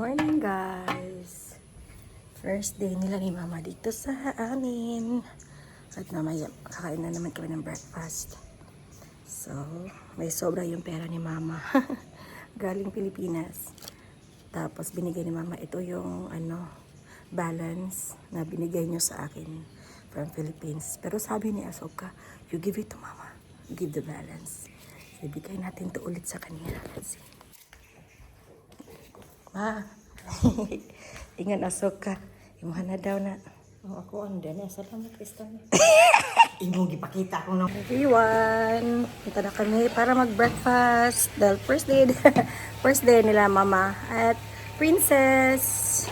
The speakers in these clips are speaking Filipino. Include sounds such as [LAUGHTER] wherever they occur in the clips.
morning guys! First day nila ni mama dito sa amin. At mamaya kakain na naman kami ng breakfast. So, may sobra yung pera ni mama. [LAUGHS] Galing Pilipinas. Tapos binigay ni mama ito yung ano, balance na binigay niyo sa akin from Philippines. Pero sabi ni Asoka, you give it to mama. Give the balance. Ibigay natin to ulit sa kanya. Let's see. Ma, [LAUGHS] ingan Asoka. Imuha na daw na. Oh, ako ang dyan. Salamat, Krista. [LAUGHS] Imong gipakita ko ng Everyone, punta na kami para mag-breakfast. Dahil first day, [LAUGHS] first day nila mama at princess.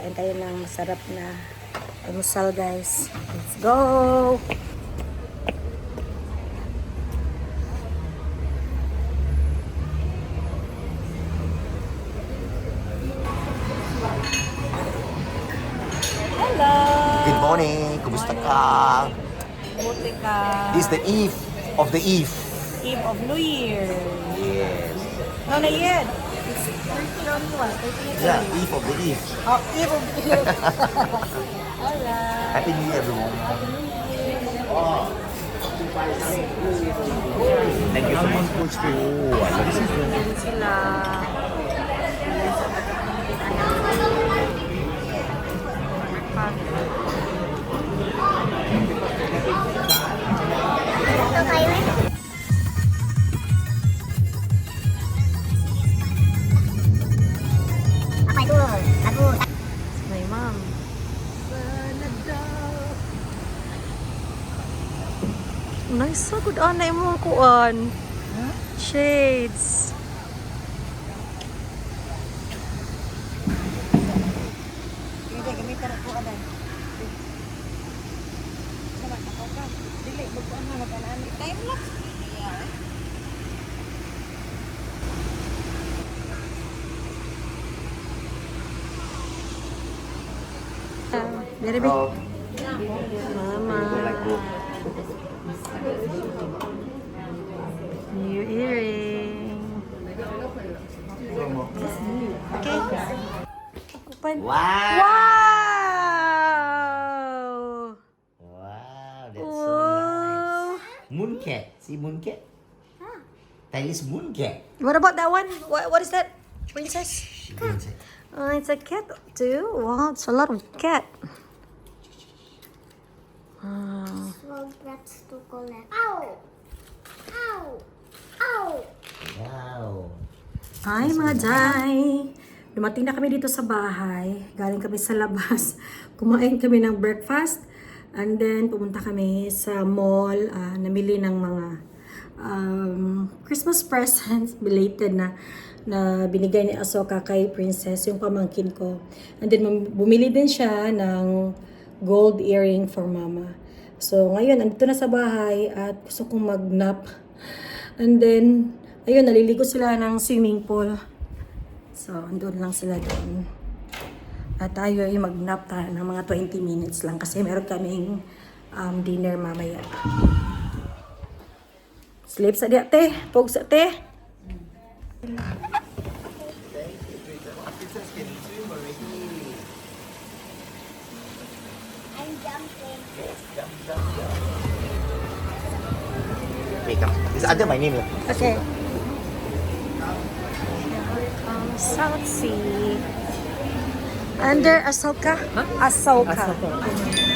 Kain tayo ng masarap na almusal guys. Let's go! Good morning. Kumusta ka? Buti ka. This is the eve of the eve. Eve of New Year. Yes. No, not yet. It's 30 on what? 30 Yeah, eve of the eve. Oh, Eve of New Year. Hola. Happy New Year, everyone. Thank you so much, Coach Q. Oh, I love this. Ayan sila. Anay mo kuan. Shades. Hindi, gamitan New earring. Okay. Open. Wow. Wow! Wow, that's so Wow! nice. Mooncat. See Mooncat? That is Mooncat. What about that one? What, what is that? Princess? She. Oh, it's a cat too. Wow, it's a lot of cat. Congrats to collect. Ow! Ow! Ow! Wow. Hi, mga Jai! Dumating na kami dito sa bahay. Galing kami sa labas. [LAUGHS] Kumain kami ng breakfast. And then, pumunta kami sa mall. ah, namili ng mga um, Christmas presents. [LAUGHS] Belated na na binigay ni Asoka kay Princess, yung pamangkin ko. And then, bumili din siya ng gold earring for mama. So, ngayon, andito na sa bahay at gusto kong mag-nap. And then, ayun, naliligo sila ng swimming pool. So, andun lang sila doon. At tayo ay mag-nap ng mga 20 minutes lang kasi meron kaming um, dinner mamaya. Sleep sa di ate. Pog sa te. Okay, come. It's under my name. Okay. Um, South Sea. Under Ahsoka? Ahsoka. Ito,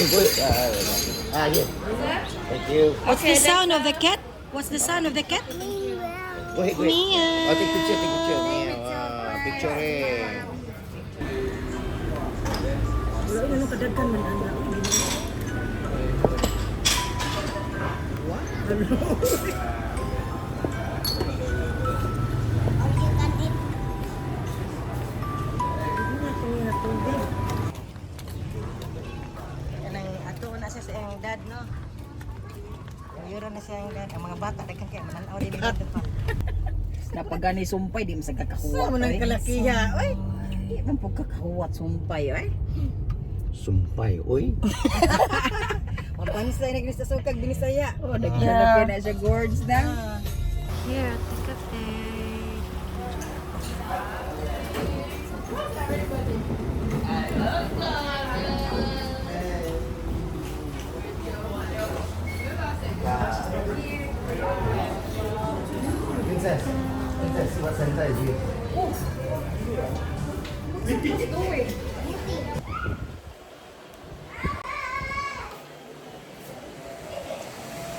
ah, yes. Thank you. What's the sound of the cat? What's the sound of the cat? Meow. Go ahead. Mia. Oh, take picture, take picture. Mia, wow. Picture eh. Wala [LAUGHS] sa iyang dad, no? Yura na siya ang dad. Ang mga bata, daghan kaya mananaw din yung dad pa. [LAUGHS] Napagani sumpay, di masag kakahuwat. Sa mo nang oy. kalakiya, oy. Di man po kakahuwat sumpay, oy. Sumpay, oy. [LAUGHS] Mabansay na sa sukag binisaya. Oh, naglalagyan na siya gourds na. Here, Princess. Princess, what center is you?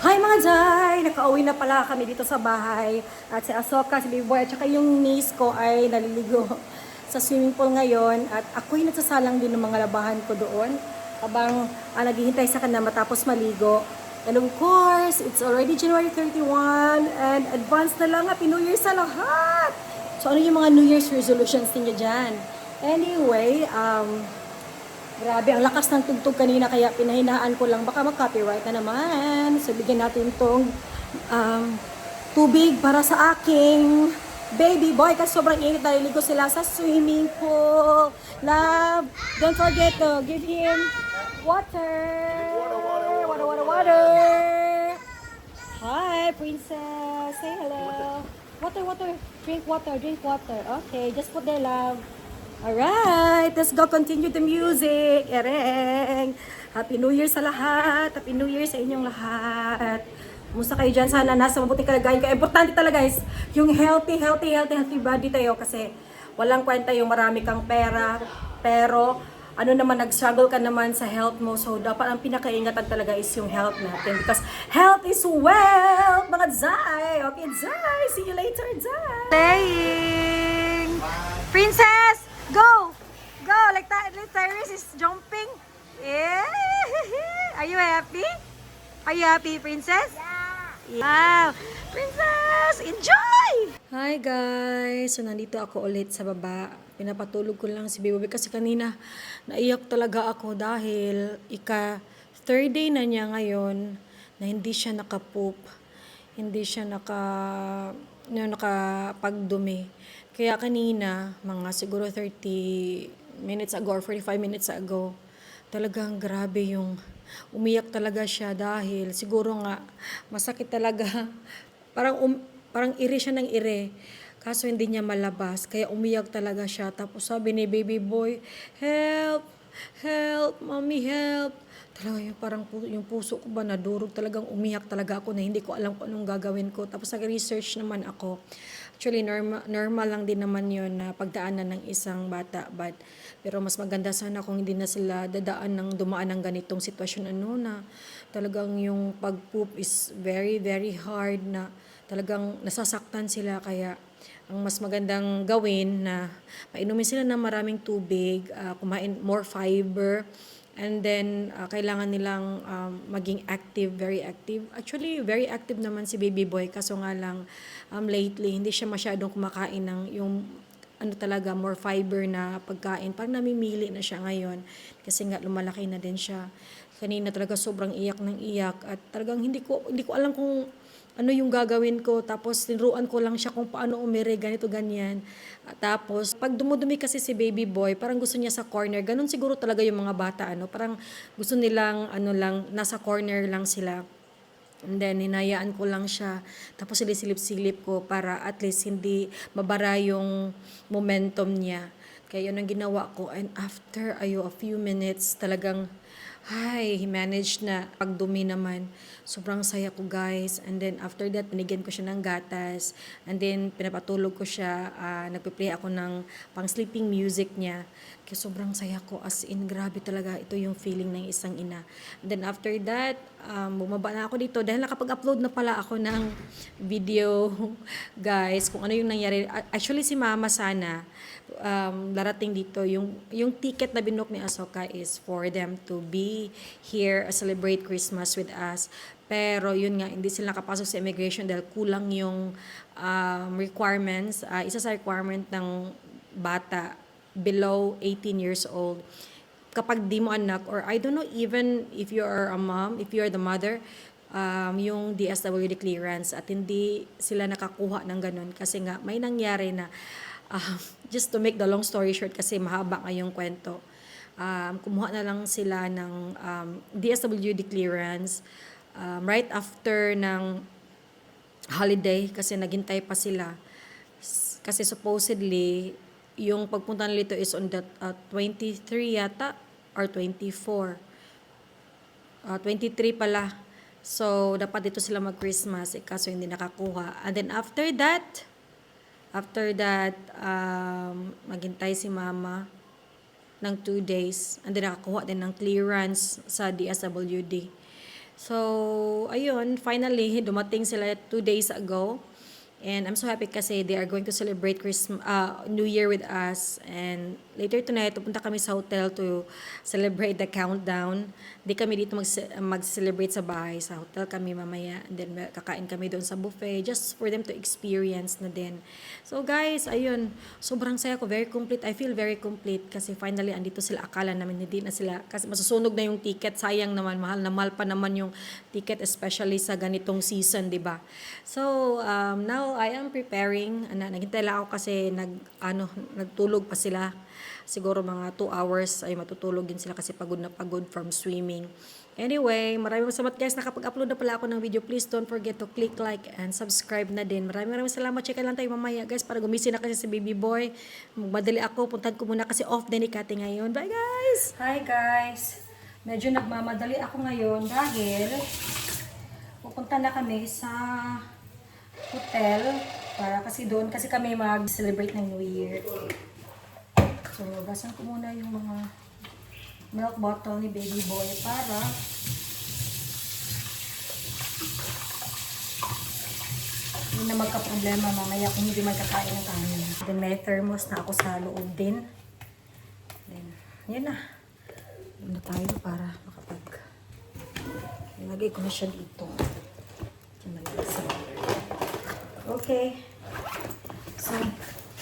Hi mga Jai! Nakauwi na pala kami dito sa bahay. At si Asoka, si Baby Boy, at saka yung niece ko ay naliligo sa swimming pool ngayon. At ako'y nagsasalang din ng mga labahan ko doon. Habang ah, naghihintay sa kanila matapos maligo. And of course, it's already January 31 and advance na lang Happy New Year sa lahat! So ano yung mga New Year's resolutions ninyo dyan? Anyway, um, Grabe, ang lakas ng tugtog kanina kaya pinahinaan ko lang. Baka mag-copyright na naman. So, bigyan natin tong um, tubig para sa aking baby boy kasi sobrang init. Naliligo sila sa swimming pool. Love, don't forget to give him water. Water. Hi, princess. Say hello. Water, water. Drink water, drink water. Okay, just put there, love. Alright, let's go continue the music. Ereng. Happy New Year sa lahat. Happy New Year sa inyong lahat. Kumusta kayo dyan? Sana nasa mabuting kalagayan kayo. Importante talaga guys, yung healthy, healthy, healthy, healthy body tayo kasi walang kwenta yung marami kang pera. Pero ano naman, nag-struggle ka naman sa health mo. So, dapat ang pinakaingatan talaga is yung health natin. Because health is wealth, mga Zay. Okay, Zay. See you later, Zay. Playing. Princess, go. Go. Like that, like Tyrese is jumping. Yeah. [LAUGHS] Are you happy? Are you happy, Princess? Wow! Princess! Enjoy! Hi guys! So nandito ako ulit sa baba. Pinapatulog ko lang si Baby kasi kanina naiyak talaga ako dahil ika third day na niya ngayon na hindi siya nakapoop. Hindi siya naka no, nakapagdumi. Kaya kanina, mga siguro 30 minutes ago or 45 minutes ago, talagang grabe yung umiyak talaga siya dahil siguro nga masakit talaga. [LAUGHS] Parang um, parang iri siya ng ire. Kaso hindi niya malabas. Kaya umiyak talaga siya. Tapos sabi ni baby boy, help! Help! Mommy, help! Talaga yung parang yung puso ko ba nadurog talagang umiyak talaga ako na hindi ko alam kung anong gagawin ko. Tapos nag-research naman ako. Actually, normal, normal lang din naman yon na pagdaanan ng isang bata. But, pero mas maganda sana kung hindi na sila dadaan ng dumaan ng ganitong sitwasyon. Ano na talagang yung pag-poop is very, very hard na talagang nasasaktan sila. Kaya ang mas magandang gawin na painumin sila ng maraming tubig, ah, kumain more fiber, And then, ah, kailangan nilang um, maging active, very active. Actually, very active naman si baby boy. Kaso nga lang, um, lately, hindi siya masyadong kumakain ng yung ano talaga, more fiber na pagkain. Parang namimili na siya ngayon. Kasi nga, lumalaki na din siya. Kanina talaga sobrang iyak ng iyak. At talagang hindi ko, hindi ko alam kung ano yung gagawin ko. Tapos, tinuruan ko lang siya kung paano umire, ganito, ganyan. Tapos, pag dumudumi kasi si baby boy, parang gusto niya sa corner. Ganon siguro talaga yung mga bata, ano. Parang gusto nilang, ano lang, nasa corner lang sila. And then, hinayaan ko lang siya. Tapos, silisilip-silip ko para at least hindi mabara yung momentum niya. Kaya yun ang ginawa ko. And after, ayo, a few minutes, talagang Ay, he managed na pagdumi naman. Sobrang saya ko guys. And then after that, binigyan ko siya ng gatas. And then pinapatulog ko siya. Uh, nagpe-play ako ng pang sleeping music niya. Kaya sobrang saya ko. As in, grabe talaga. Ito yung feeling ng isang ina. And then after that, um, bumaba na ako dito. Dahil nakapag-upload na pala ako ng video, [LAUGHS] guys, kung ano yung nangyari. Actually, si mama sana, um, darating dito, yung, yung ticket na binook ni Asoka is for them to be here, celebrate Christmas with us. Pero yun nga, hindi sila nakapasok sa immigration dahil kulang yung um, requirements. Uh, isa sa requirement ng bata below 18 years old kapag di mo anak or I don't know even if you are a mom, if you are the mother, um, yung DSWD clearance at hindi sila nakakuha ng ganun kasi nga may nangyari na um, [LAUGHS] just to make the long story short kasi mahaba nga yung kwento. Um, kumuha na lang sila ng um, DSWD clearance um, right after ng holiday kasi naghintay pa sila. Kasi supposedly, yung pagpunta nila dito is on the uh, 23 yata or 24. Uh, 23 pala. So, dapat dito sila mag-Christmas, eh, kaso hindi nakakuha. And then after that, after that, um, maghintay si mama ng two days. And then nakakuha din ng clearance sa DSWD. So, ayun, finally, dumating sila two days ago. And I'm so happy kasi they are going to celebrate Christmas, uh, New Year with us. And later tonight, pupunta kami sa hotel to celebrate the countdown. Di kami dito mag- mag-celebrate sa bahay. Sa hotel kami mamaya. And then kakain kami doon sa buffet just for them to experience na din. So guys, ayun, sobrang saya ko. Very complete. I feel very complete kasi finally andito sila. Akala namin hindi na sila. Kasi masusunog na yung ticket. Sayang naman, mahal na mahal pa naman yung ticket especially sa ganitong season, di ba? So, um, now I am preparing. Ano, naghintay ako kasi nag, ano, nagtulog pa sila. Siguro mga 2 hours ay matutulog din sila kasi pagod na pagod from swimming. Anyway, maraming salamat guys. Nakapag-upload na pala ako ng video. Please don't forget to click like and subscribe na din. Maraming maraming salamat. Check lang tayo mamaya guys para gumising na kasi si baby boy. Magmadali ako. Puntahan ko muna kasi off din ni Kati ngayon. Bye guys! Hi guys! Medyo nagmamadali ako ngayon dahil pupunta na kami sa hotel para kasi doon kasi kami mag-celebrate ng New Year. So, gasan ko muna yung mga milk bottle ni baby boy para hindi na magka-problema mamaya kung hindi magkakain ng kanin. Then may thermos na ako sa loob din. Then, yun na. Yun na tayo para makapag ilagay ko na siya dito. Diyan na lang sa Okay. So,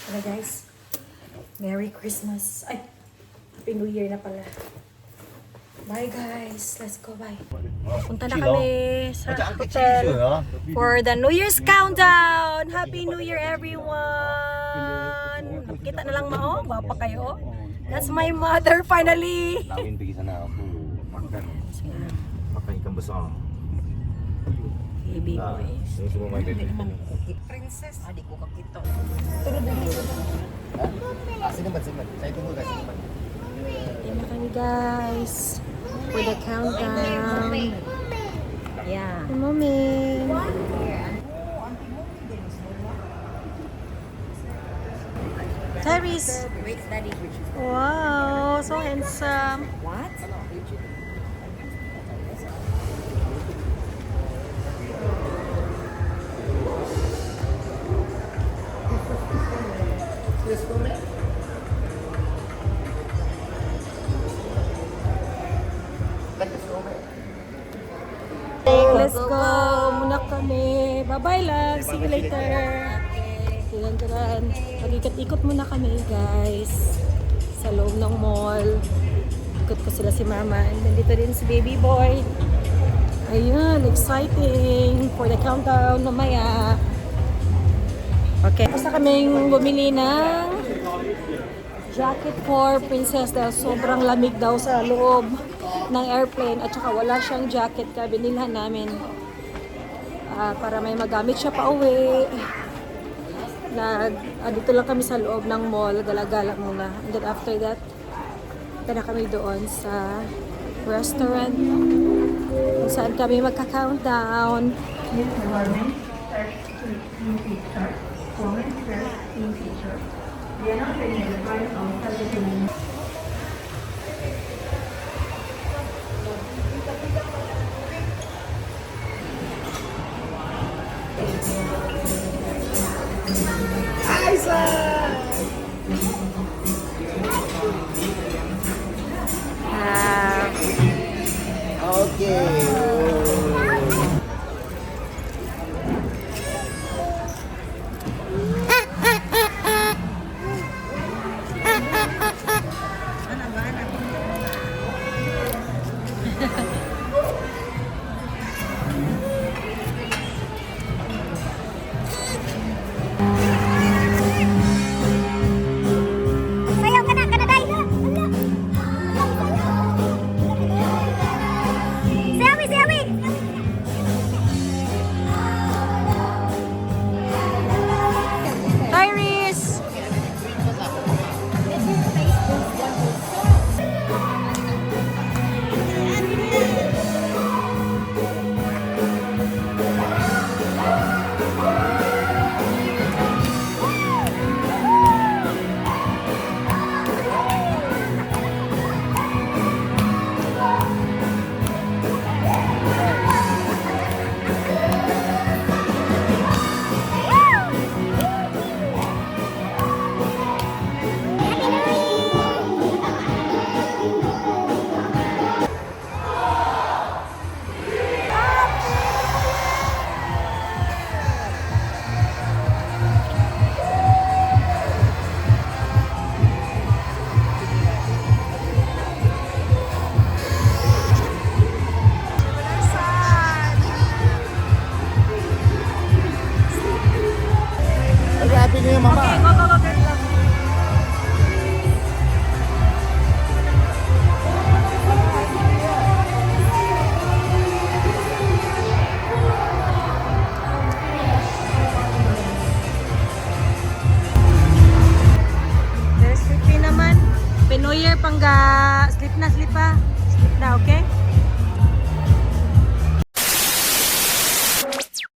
tara guys. Merry Christmas. Ay, Happy New Year na pala. Bye guys. Let's go, bye. Punta na kami sa hotel for the New Year's countdown. Happy New Year everyone. Kita na lang mao, gwapa kayo. That's my mother finally. Lawin bigay sana ako. Makan. Makan ikan besar. Baby Ah, boy. ini semua main bebek. Princess. Adik ko kakito. Ah, simpan simpan. Saya tunggu kat simpan. Yan na kami guys. For the countdown. Yeah. Hey, mommy. Tyrese. Wait, daddy. Wow, so handsome. What? Bye-bye lang. See you later. Tulan tulan. Mag-ikot-ikot muna kami guys. Sa loob ng mall. Ikot ko sila si mama. And then dito din si baby boy. Ayun, exciting for the countdown mamaya. Okay. Na kaming bumili ng jacket for Princess dahil sobrang lamig daw sa loob ng airplane at saka wala siyang jacket kaya binilhan namin ah, para may magamit siya pa uwi. Nag, ah, dito lang kami sa loob ng mall, gala-gala muna. And then after that, punta kami doon sa restaurant kung saan kami magka-countdown. Ah,